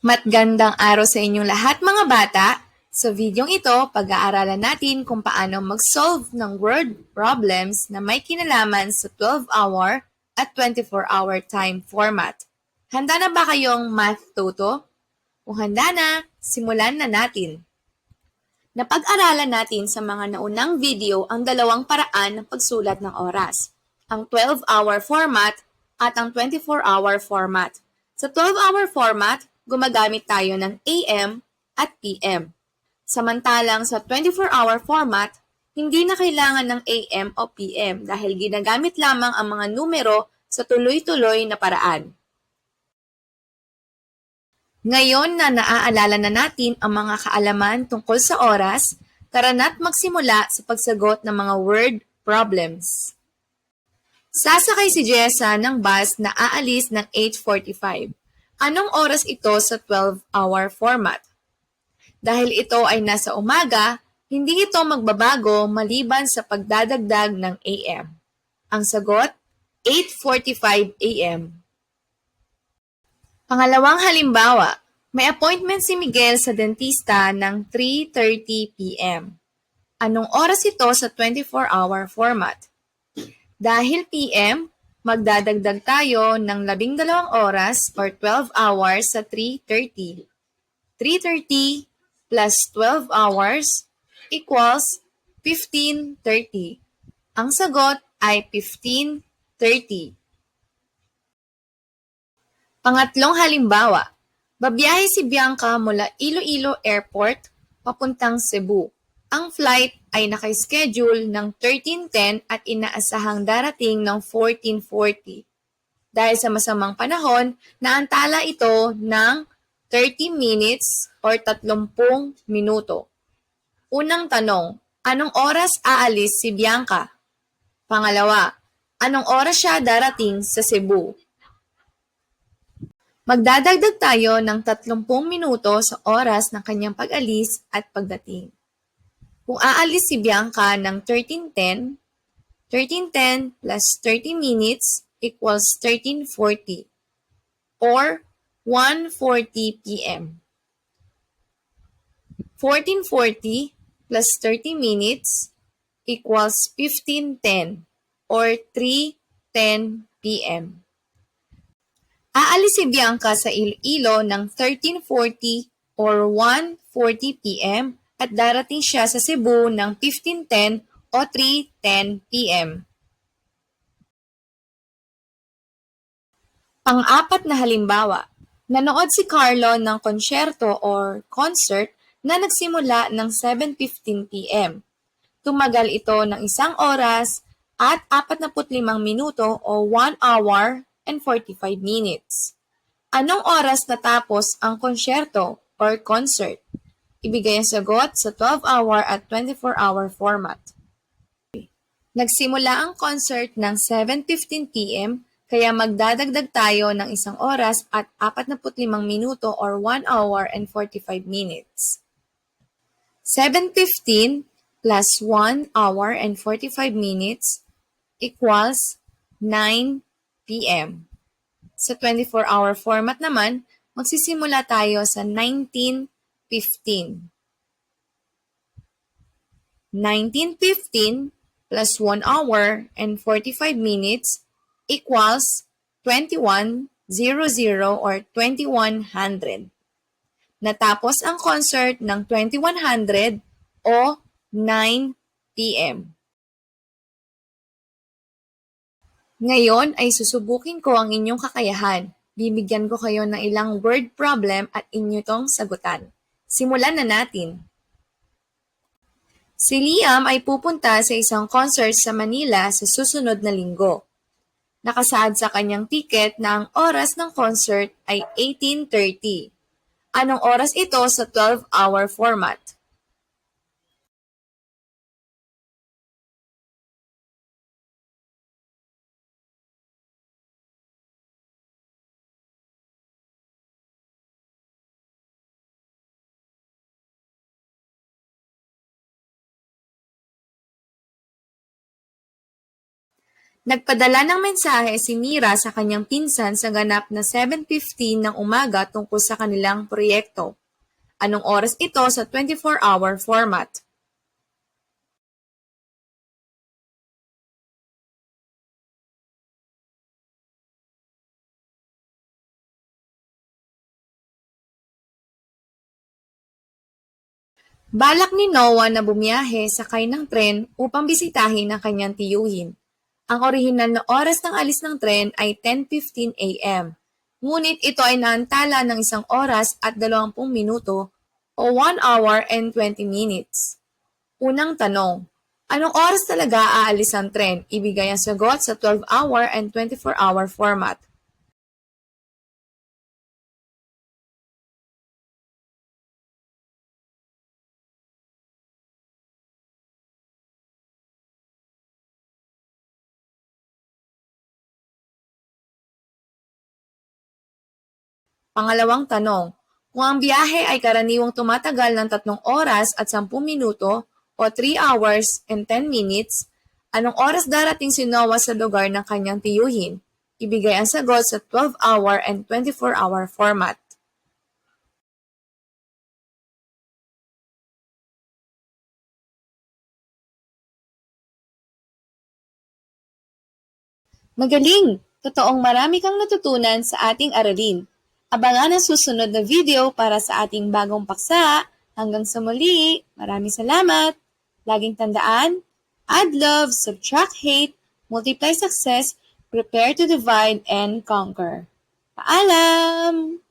Matgandang araw sa inyong lahat mga bata! Sa videong ito, pag-aaralan natin kung paano mag-solve ng word problems na may kinalaman sa 12-hour at 24-hour time format. Handa na ba kayong math toto? Kung handa na, simulan na natin. Napag-aralan natin sa mga naunang video ang dalawang paraan ng pagsulat ng oras, ang 12-hour format at ang 24-hour format. Sa 12-hour format, gumagamit tayo ng AM at PM. Samantalang sa 24-hour format, hindi na kailangan ng AM o PM dahil ginagamit lamang ang mga numero sa tuloy-tuloy na paraan. Ngayon na naaalala na natin ang mga kaalaman tungkol sa oras, tara na't magsimula sa pagsagot ng mga word problems. Sasakay si Jessa ng bus na aalis ng 8.45. Anong oras ito sa 12-hour format? Dahil ito ay nasa umaga, hindi ito magbabago maliban sa pagdadagdag ng AM. Ang sagot, 8.45 AM. Pangalawang halimbawa, may appointment si Miguel sa dentista ng 3.30 p.m. Anong oras ito sa 24-hour format? Dahil PM, magdadagdag tayo ng 12 oras or 12 hours sa 3.30. 3.30 plus 12 hours equals 15.30. Ang sagot ay 15.30. Pangatlong halimbawa, babiyahe si Bianca mula Iloilo Airport papuntang Cebu. Ang flight ay nakaschedule ng 13.10 at inaasahang darating ng 14.40. Dahil sa masamang panahon, naantala ito ng 30 minutes or 30 minuto. Unang tanong, anong oras aalis si Bianca? Pangalawa, anong oras siya darating sa Cebu? Magdadagdag tayo ng 30 minuto sa oras ng kanyang pag-alis at pagdating. Kung aalis si Bianca ng 13.10, 13.10 plus 30 minutes equals 13.40 or 1.40 p.m. 14.40 plus 30 minutes equals 15.10 or 3.10 p.m. Aalis si Bianca sa Iloilo ng 13.40 or 1.40 p.m. at darating siya sa Cebu ng 15.10 o 3.10 p.m. Pang-apat na halimbawa, nanood si Carlo ng konsyerto or concert na nagsimula ng 7.15 p.m. Tumagal ito ng isang oras at 45 minuto o 1 hour and 45 minutes. Anong oras natapos ang konsyerto or concert? Ibigay ang sagot sa 12-hour at 24-hour format. Nagsimula ang concert ng 7.15 p.m. kaya magdadagdag tayo ng isang oras at 45 minuto or 1 hour and 45 minutes. 7.15 plus 1 hour and 45 minutes equals 9 p.m. Sa 24-hour format naman, magsisimula tayo sa 19.15. 19.15 plus 1 hour and 45 minutes equals 21.00 or 2100. Natapos ang concert ng 2100 o 9 p.m. Ngayon ay susubukin ko ang inyong kakayahan. Bibigyan ko kayo ng ilang word problem at inyo tong sagutan. Simulan na natin. Si Liam ay pupunta sa isang concert sa Manila sa susunod na linggo. Nakasaad sa kanyang ticket na ang oras ng concert ay 18.30. Anong oras ito sa 12-hour format? Nagpadala ng mensahe si Mira sa kanyang pinsan sa ganap na 7.15 ng umaga tungkol sa kanilang proyekto. Anong oras ito sa 24-hour format? Balak ni Noah na bumiyahe sakay ng tren upang bisitahin ang kanyang tiyuhin. Ang orihinal na oras ng alis ng tren ay 10.15 a.m. Ngunit ito ay naantala ng isang oras at 20 minuto o 1 hour and 20 minutes. Unang tanong, anong oras talaga aalis ang tren? Ibigay ang sagot sa 12-hour and 24-hour format. Pangalawang tanong, kung ang biyahe ay karaniwang tumatagal ng 3 oras at 10 minuto o 3 hours and 10 minutes, anong oras darating si Noah sa lugar ng kanyang tiyuhin? Ibigay ang sagot sa 12-hour and 24-hour format. Magaling! Totoong marami kang natutunan sa ating aralin. Abangan ang susunod na video para sa ating bagong paksa. Hanggang sa muli, maraming salamat! Laging tandaan, add love, subtract hate, multiply success, prepare to divide and conquer. Paalam!